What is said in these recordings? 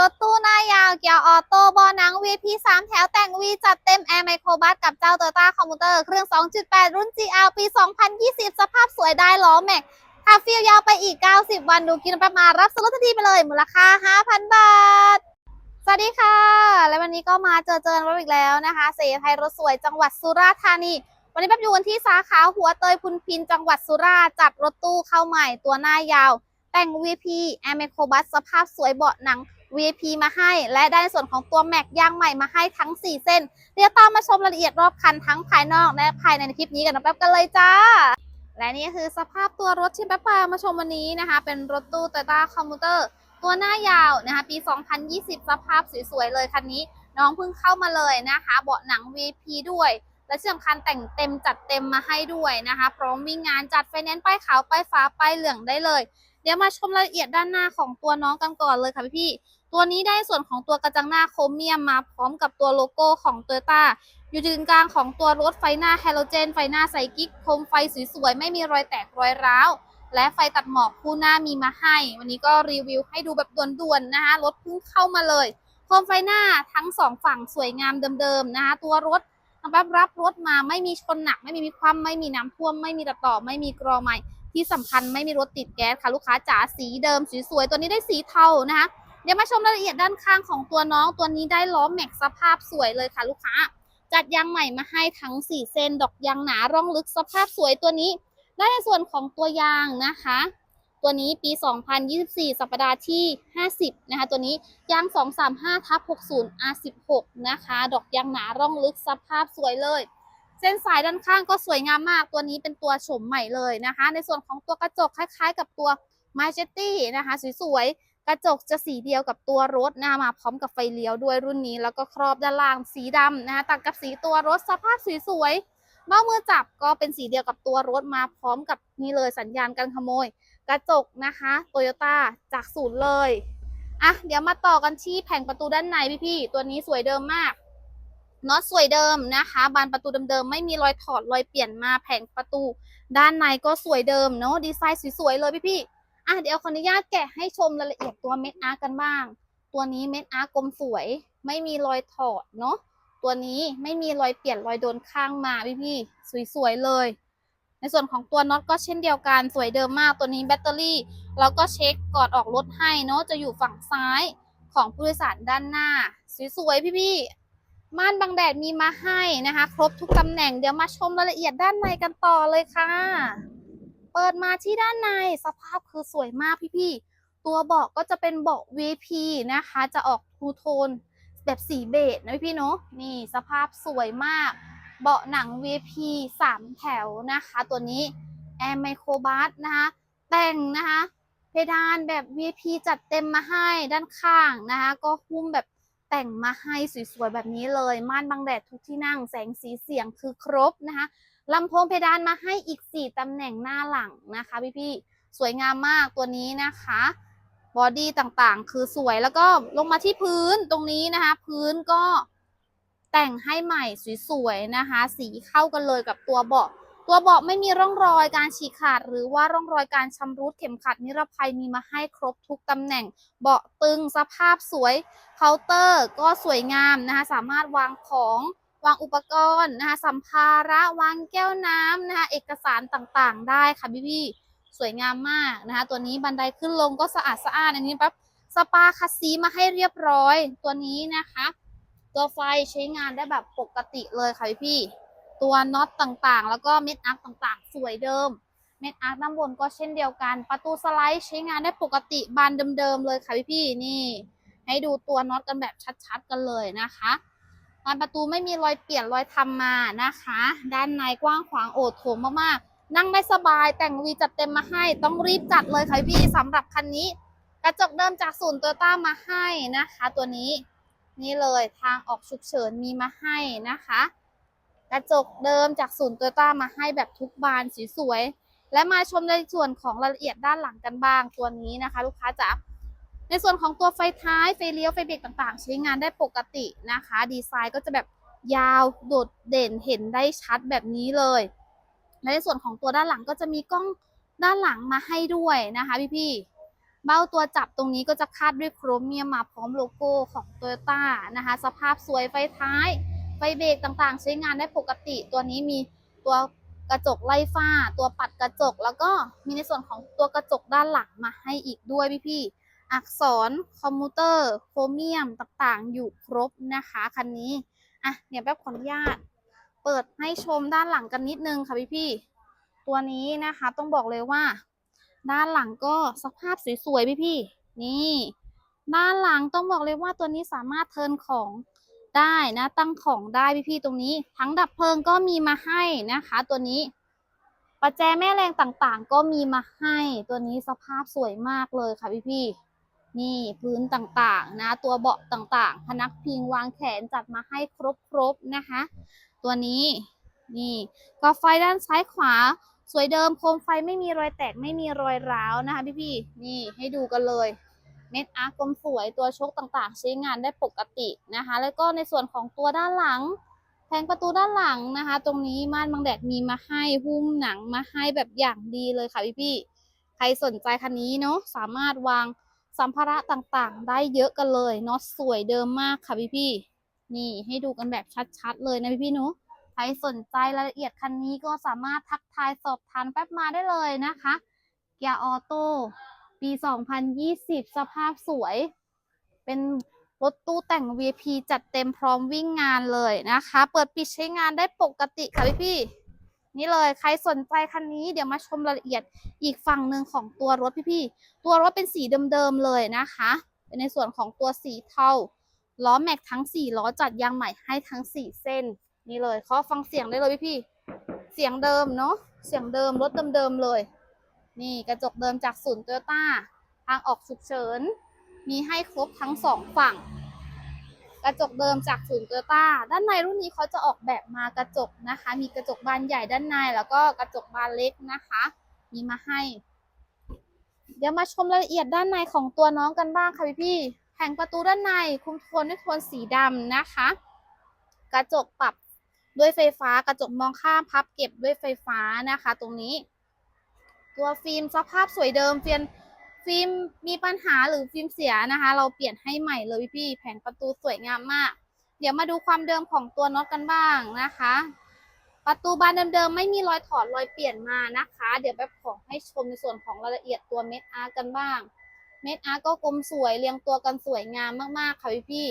รถตู้หน้ายาว เกียร์ออโต้บอหนัง VP 3แถวแต่ง V จัดเต็มแอร์ไมโครบัสกับเจ้า Toyota Commuter เครื่อง 2.8 รุ่น GL ปี 2020 สภาพสวยได้ล้อแม็กขับฟิลยาวไปอีก 90 วันดูกินไปมาณรับสรุทันทีไปเลย มูลค่า 5,000 บาท สวัสดีค่ะ และวันนี้ก็มาเจอเจอกันอีกแล้วนะคะ เสไทยรถสวยจังหวัดสุราษฎร์ธานีวันนี้แป๊บอยู่กันที่สาขาหัวเตยพุนพินจังหวัดสุราษฎร์จัดรถตู้เข้าใหม่ตัวหน้ายาว แต่ง VP a m e c o b u s สภาพสวยเบาะหนัง VP มาให้ และได้ในส่วนของตัวแม็กยางใหม่มาให้ทั้ง 4 เส้น เดี๋ยวตามมาชมรายละเอียดรอบคันทั้งภายนอกและภายในคลิปนี้กันนะแป๊บกันเลยจ้า และนี่คือสภาพตัวรถที่แป๊บพามาชมวันนี้นะคะ เป็นรถตู้ Toyota Commuter ตัวหน้ายาวนะคะปี 2020 สภาพสวยๆเลยคันนี้ น้องเพิ่งเข้ามาเลยนะคะ เบาะหนัง VP ด้วยและที่สำคัญแต่งเต็มจัดเต็มมาให้ด้วยนะคะ พร้อมวิ่งงานจัดไฟแนนซ์ป้ายขาวป้ายฟ้าป้ายเหลืองได้เลย เดี๋ยวมาชมรายละเอียดด้านหน้าของตัวน้องกันก่อนเลยค่ะพี่ ตัวนี้ได้ส่วนของตัวกระจังหน้าโครเมียมมาพร้อมกับตัวโลโก้ของ t o y ต้าอยู่ถึงกลางของตัวรถไฟหน้าไฮโลเจน ไฟหน้าใสกิ๊กโคมไฟสวยๆ ไม่มีรอยแตกรอยร้าว และไฟตัดหมอกคู่หน้ามีมาให้ วันนี้ก็รีวิวให้ดูแบบด่วนๆนะคะรถเพิ่งเข้ามาเลยโคมไฟหน้าทั้งสองฝั่งสวยงามเดิมๆนะคะตัวรถรับรับรถมาไม่มีชนหนัก ไม่มีความไม่มีน้ำท่วม ไม่มีตัดต่อ ไม่มีกรอใหม่ที่สำคัญไม่มีรถติดแก๊สค่ะลูกค้าจ๋าสีเดิมสวยๆตัวนี้ได้สีเทานะคะ เดี๋ยวมาชมรายละเอียดด้านข้างของตัวน้องตัวนี้ได้ล้อแม็กสภาพสวยเลยค่ะลูกค้า จัดยางใหม่มาให้ทั้ง 4 เส้น ดอกยางหนาร่องลึกสภาพสวยตัวนี้ ได้ในส่วนของตัวยางนะคะ ตัวนี้ปี 2024 สัปดาห์ที่ 50 นะคะ ตัวนี้ยาง 235ทับ60 R16 นะคะ ดอกยางหนาร่องลึกสภาพสวยเลย เส้นสายด้านข้างก็สวยงามมาก ตัวนี้เป็นตัวโฉมใหม่เลยนะคะ ในส่วนของตัวกระจกคล้าย ๆ กับตัว Majesty นะคะ สวยๆ กระจกจะสีเดียวกับตัวรถนะมาพร้อมกับไฟเลี้ยวด้วยรุ่นนี้ แล้วก็ครอบด้านล่างสีดำนะคะตัดกับสีตัวรถสภาพสวยๆเบ้ามือจับก็เป็นสีเดียวกับตัวรถมาพร้อมกับนี่เลยสัญญาณการขโมย กระจกนะคะโตโยต้าจากศูนย์เลยอะเดี๋ยวมาต่อกันที่แผงประตูด้านในพี่ๆตัวนี้สวยเดิมมากน็อตสวยเดิมนะคะ บานประตูเดิมๆไม่มีรอยถอดรอยเปลี่ยนมาแผงประตู ด้านในก็สวยเดิมเนาะดีไซน์สวยๆเลยพี่ๆ อะเดี๋ยวขออนุญาตแกะให้ชมรายละเอียดตัวเม็ดอาร์กันบ้าง ตัวนี้เม็ดอาร์กลมสวย ไม่มีรอยถอดเนาะตัวนี้ไม่มีรอยเปลี่ยนรอยโดนข้างมาพี่ๆสวยๆเลย ในส่วนของตัวน็อตก็เช่นเดียวกันสวยเดิมมากตัวนี้แบตเตอรี่เราก็เช็คกอนออกรถให้เนาะจะอยู่ฝั่งซ้ายของผู้โดยสารด้านหน้า สวยๆพี่ๆม่านบังแดดมีมาให้นะคะ ครบทุกตำแหน่งเดี๋ยวมาชมรายละเอียดด้านในกันต่อเลยค่ะ เปิดมาที่ด้านในสภาพคือสวยมากพี่ๆ ตัวเบาะก็จะเป็นเบาะ VP นะคะ จะออกทูโทนแบบสีเบจนะพี่ๆเนาะนี่สภาพสวยมาก เบาะหนัง VP 3แถวนะคะ ตัวนี้ Air Micro b u s นะคะแต่งนะคะเพดานแบบ VP จัดเต็มมาให้ด้านข้างนะคะ ก็หุ้มแบบแต่งมาให้สวยๆแบบนี้เลย ม่านบังแดดทุกที่นั่งแสงสีเสียงคือครบนะคะ ลำโพงเพดานมาให้อีก 4ตำแหน่งหน้าหลังนะคะพี่ๆสวยงามมากตัวนี้นะคะบอดี้ต่างๆ คือสวยแล้วก็ลงมาที่พื้นตรงนี้นะคะ พื้นก็แต่งให้ใหม่สวยๆนะคะ สีเข้ากันเลยกับตัวเบาะตัวเบาะไม่มีร่องรอยการฉีกขาด หรือว่าร่องรอยการชำรุดเข็มขัดนิรภัยมีมาให้ครบทุกตำแหน่ง เบาะตึงสภาพสวยเคาน์เตอร์ก็สวยงามนะคะ สามารถวางของ วางอุปกรณ์นะคะสัมภาระวางแก้วน้ำนะคะเอกสารต่างๆ ได้ค่ะพี่ๆสวยงามมากนะคะตัวนี้บันไดขึ้นลงก็สะอาดสะอานอันนี้ปั๊บสปาคัสซีมาให้เรียบร้อยตัวนี้นะคะ ตัวไฟใช้งานได้แบบปกติเลยค่ะพี่ๆตัวน็อตต่างๆ แล้วก็เม็ดอาร์คต่างๆ สวยเดิมเม็ดอาร์คด้านบนก็เช่นเดียวกัน ประตูสไลด์ใช้งานได้ปกติบานเดิมๆเลยค่ะพี่ๆนี่ ให้ดูตัวน็อตกันแบบชัดๆกันเลยนะคะ บานประตูไม่มีรอยเปลี่ยนรอยทำมานะคะ ด้านในกว้างขวางโอดโถงมากๆ นั่งได้สบายแต่งวีจัดเต็มมาให้ ต้องรีบจัดเลยค่ะพี่สำหรับคันนี้ กระจกเดิมจากศูนย์โตโยต้ามาให้นะคะ ตัวนี้นี่เลยทางออกฉุกเฉินมีมาให้นะคะ กระจกเดิมจากศูนย์โตโยต้ามาให้แบบทุกบานสวยๆและมาชมในส่วนของรายละเอียดด้านหลังกันบ้างตัวนี้นะคะ ลูกค้าจ๋า ในส่วนของตัวไฟท้ายไฟเลี้ยวไฟเบรกต่างๆ ใช้งานได้ปกตินะคะ ดีไซน์ก็จะแบบยาวโดดเด่นเห็นได้ชัดแบบนี้เลยและในส่วนของตัวด้านหลังก็จะมีกล้องด้านหลังมาให้ด้วยนะคะพี่ๆเบ้าตัวจับตรงนี้ก็จะคาดด้วยโครเมียมมาพร้อมโลโก้ของ t o y ยต้านะคะ สภาพสวยไฟท้าย ไฟเบรกต่างๆ ใช้งานได้ปกติ ตัวนี้มีตัวกระจกไล่ฝ้า ตัวปัดกระจก แล้วก็มีในส่วนของตัวกระจกด้านหลังมาให้อีกด้วยพี่ๆ อักษรคอมพิวเตอร์ โครเมียมต่างๆ อยู่ครบนะคะคันนี้อะเดี๋ยแป๊บขออนุญาต เปิดให้ชมด้านหลังกันนิดนึงค่ะพี่ๆตัวนี้นะคะต้องบอกเลยว่า ด้านหลังก็สภาพสวยๆพี่ๆนี่ด้านหลังต้องบอกเลยว่าตัวนี้สามารถเทิร์นของได้นะตั้งของได้พี่ๆตรงนี้ ทั้งดับเพลิงก็มีมาให้นะคะ ตัวนี้ประแจแม่แรงต่างๆ ก็มีมาให้ ตัวนี้สภาพสวยมากเลยค่ะพี่ๆ นี่พื้นต่างๆนะ ตัวเบาะต่างๆ พนักพิงวางแขนจัดมาให้ครบๆนะคะ ตัวนี้นี่ก็ไฟด้านซ้ายขวา สวยเดิมโคมไฟไม่มีรอยแตกไม่มีรอยร้าวนะคะพี่ๆนี่ให้ดูกันเลยเม็ดอาร์กลมสวยตัวชกต่างๆ ใช้งานได้ปกตินะคะ แล้วก็ในส่วนของตัวด้านหลังแผงประตูด้านหลังนะคะ ตรงนี้ม่านบังแดดมีมาให้หุ้มหนังมาให้แบบอย่างดีเลยค่ะพี่ๆใครสนใจคันนี้เนาะสามารถวาง สัมภาระต่างๆ ได้เยอะกันเลยเนาะสวยเดิมมากค่ะพี่ๆนี่ให้ดูกันแบบชัดๆ เลยนะพี่ๆเนาะใครสนใจรายละเอียดคันนี้ก็สามารถทักทายสอบถามแป๊บมาได้เลยนะคะเกียร์ออโต้ปี 2020 สภาพสวย เป็นรถตู้แต่ง VIP จัดเต็มพร้อมวิ่งงานเลยนะคะ เปิดปิดใช้งานได้ปกติค่ะพี่พี่ นี่เลยใครสนใจคันนี้เดี๋ยวมาชมรายละเอียดอีกฝั่งหนึ่งของตัวรถพี่พี่ๆตัวรถเป็นสีเดิมๆเลยนะคะเป็นในส่วนของตัวสีเทาล้อแม็กทั้ง4ล้อจัดยางใหม่ให้ทั้ง 4 เส้น นี่เลยขอฟังเสียงได้เลยพี่พี่ๆเสียงเดิมเนาะเสียงเดิมรถเดิมๆเลย นี่กระจกเดิมจากศูนย์โตโยต้าทางออกฉุกเฉิน มีให้ครบทั้งสองฝั่ง กระจกเดิมจากศูนย์โตโยต้าด้านในรุ่นนี้เขาจะออกแบบมากระจกนะคะ มีกระจกบานใหญ่ด้านใน แล้วก็กระจกบานเล็กนะคะ มีมาให้ เดี๋ยวมาชมรายละเอียดด้านในของตัวน้องกันบ้างค่ะพี่พี่แผงประตูด้านในคุมโทนด้วยโทนสีดำนะคะ กระจกปรับด้วยไฟฟ้ากระจกมองข้ามพับเก็บด้วยไฟฟ้านะคะ ตรงนี้ ตัวฟิล์มสภาพสวยเดิมเฟียน ฟิล์มมีปัญหาหรือฟิล์มเสียนะคะ เราเปลี่ยนให้ใหม่เลยพี่แผงประตูสวยงามมาก เดี๋ยวมาดูความเดิมของตัวน็อตกันบ้างนะคะ ประตูบานเดิมๆไม่มีรอยถอดรอยเปลี่ยนมานะคะ เดี๋ยวแบบขอให้ชมในส่วนของรายละเอียดตัวเม็ดอาร์กันบ้าง เม็ดอาร์ก็กลมสวยเรียงตัวกันสวยงามมากๆค่ะพี่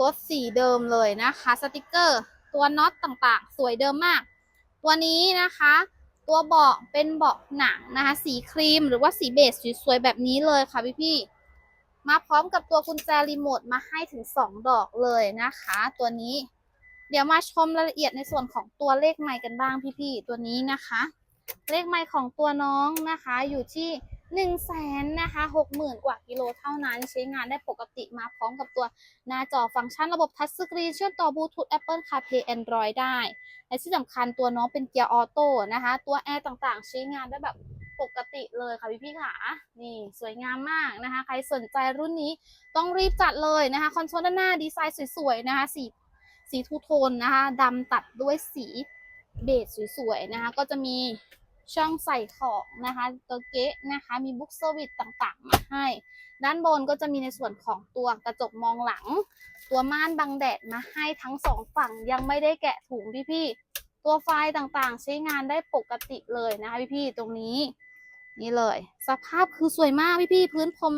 รถสีเดิมเลยนะคะ สติกเกอร์ ตัวน็อตต่างๆ สวยเดิมมาก ตัวนี้นะคะ ตัวเบาะเป็นเบาะหนังนะคะ สีครีมหรือว่าสีเบจสวยๆแบบนี้เลยค่ะพี่ๆมาพร้อมกับตัวกุญแจรีโมทมาให้ถึง 2 ดอกเลยนะคะ ตัวนี้ เดี๋ยวมาชมรายละเอียดในส่วนของตัวเลขไม้กันบ้างพี่ๆตัวนี้นะคะ เลขไม้ของตัวน้องนะคะอยู่ที่ 1นึ่งแสนนะคะหกหมื่นกว่ากิโลเท่านั้น ใช้งานได้ปกติมาพร้อมกับตัวหน้าจอฟังก์ชันระบบทัชสกรีนเชื่อมต่อบลูทูธ Apple CarPlay Android ได้ และที่สำคัญตัวน้องเป็นเกียร์ออโต้นะคะ ตัวแอร์ต่างๆ ใช้งานได้แบบปกติเลยค่ะพี่พี่ๆค่ะนี่สวยงามมากนะคะ ใครสนใจรุ่นนี้ต้องรีบจัดเลยนะคะ คอนโซลด้านหน้าดีไซน์สวยๆนะคะ สีสีทูโทนนะคะดำตัดด้วยสีเบจสวยๆนะคะ ก็จะมี ช่องใส่ของนะคะ ตัวเก๊ะนะคะ มีบุ๊กเซอร์วิสต่างๆ มาให้ ด้านบนก็จะมีในส่วนของตัวกระจกมองหลัง ตัวม่านบังแดดมาให้ทั้งสองฝั่งยังไม่ได้แกะถุงพี่ๆ ตัวไฟต่างๆ ใช้งานได้ปกติเลยนะคะพี่ๆ ตรงนี้ นี่เลย สภาพคือสวยมากพี่ๆ พื้นพรม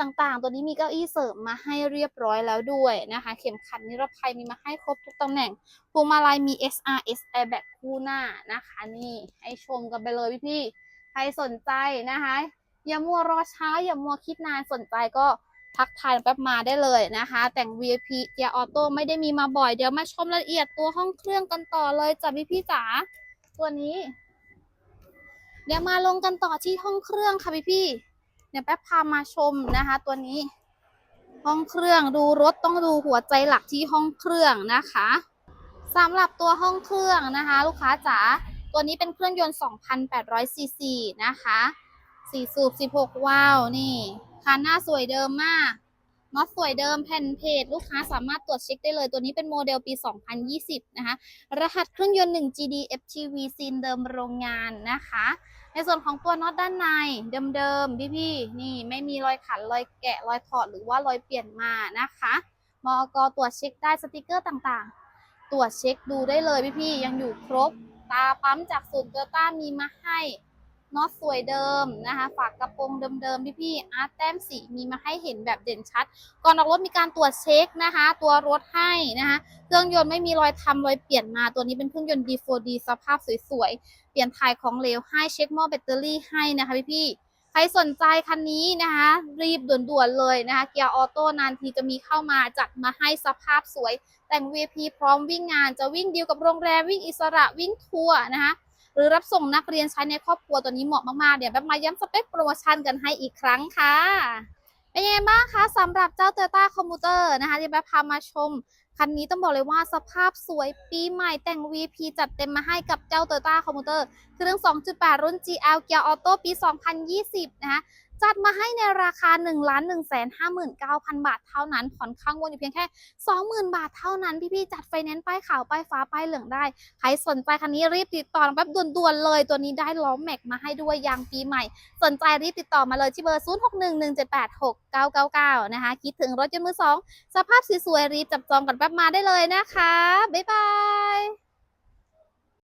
ต่างๆ ตัวนี้มีเก้าอี้เสริมมาให้เรียบร้อยแล้วด้วยนะคะ เข็มขัดนิรภัยมีมาให้ครบทุกตำแหน่งพวงมาลัยมี SRS airbag คู่หน้านะคะนี่ให้ชมกันไปเลยพี่ๆใครสนใจนะคะอย่ามัวรอช้าอย่ามัวคิดนานสนใจก็ทักทายแป๊บมาได้เลยนะคะ แต่ง VIP เกียร์ออโต้ไม่ได้มีมาบ่อย เดี๋ยวมาชมรายละเอียดตัวห้องเครื่องกันต่อเลยจ้ะพี่พี่จ๋าตัวนี้ เดี๋ยวมาลงกันต่อที่ห้องเครื่องค่ะพี่พี่ๆ เดี๋ยวแป๊บพามาชมนะคะ ตัวนี้ ห้องเครื่องดูรถต้องดูหัวใจหลักที่ห้องเครื่องนะคะสำหรับตัวห้องเครื่องนะคะ ลูกค้าจ๋าตัวนี้เป็นเครื่องยนต์ 2,800ซีซีนะคะสี่สูบ 16 วาล์วนี่คันหน้าสวยเดิมมากน็อตสวยเดิมแผ่นเพจ ลูกค้าสามารถตรวจเช็คได้เลย ตัวนี้เป็นโมเดลปี 2020 นะคะ รหัสเครื่องยนต์ 1 GD FTV ซีนเดิมโรงงานนะคะ ในส่วนของตัวน็อตด้านในเดิมๆพี่ๆนี่ไม่มีรอยขันรอยแกะรอยถอดหรือว่ารอยเปลี่ยนมานะคะมอกตรวจเช็คได้สติกเกอร์ต่างๆ ตรวจเช็คดูได้เลยพี่ๆยังอยู่ครบ ตาปั๊มจากศูนย์โตต้ามีมาให้ น็อตสวยเดิมนะคะ ฝากกระโปรงเดิมๆพี่ๆอาร์ตแต้มสีมีมาให้เห็นแบบเด่นชัด ก่อนออกรถมีการตรวจเช็คนะคะ ตัวรถให้นะคะ เครื่องยนต์ไม่มีรอยทำรอยเปลี่ยนมา ตัวนี้เป็นเครื่องยนต์ D4D สภาพสวยๆ เปลี่ยนถ่ายของเหลวให้เช็คหม้อแบตเตอรี่ให้นะคะพี่ๆใครสนใจคันนี้นะคะ รีบด่วนๆเลยนะคะเกียร์ออโต้นานทีจะมีเข้ามาจัดมาให้สภาพสวย แต่ง VP พร้อมวิ่งงานจะวิ่งดีลกับโรงแรมวิ่งอิสระวิ่งทัวร์นะคะ หรือรับส่งนักเรียนใช้ในครอบครัวตัวนี้เหมาะมากๆ เดี๋ยวแบบมาย้ำสเปคโปรโมชั่นกันให้อีกครั้งค่ะ เป็นยังไงบ้างคะสำหรับเจ้าโตย่าคอมพิวเตอร์นะคะที่แบบพามาชม คันนี้ต้องบอกเลยว่าสภาพสวยปีใหม่แต่ง VP จัดเต็มมาให้กับเจ้าโตย่าคอมพิวเตอร์เครื่อง 2.8 รุ่น GL เกียร์ออโต้ปี 2020 นะคะ จัดมาให้ในราคา 1 1 5 9 0 0 0 บาทเท่านั้น ผ่อนข้างวนอยู่เพียงแค่ 20,000 บาทเท่านั้น พี่ๆจัดไฟแนนซ์ป้ายขาวป้ายฟ้าป้ายเหลืองได้ ใครสนใจคันนี้รีบติดต่อแบบด่วนๆเลย ตัวนี้ได้ล้อแม็กมาให้ด้วยยางปีใหม่ สนใจรีบติดต่อมาเลยที่เบอร์ 0611786999 นะคะ คิดถึงรถยนต์มือสองสภาพสวยๆรีบจับจองกันแป๊บมาได้เลยนะคะ บ๊ายบาย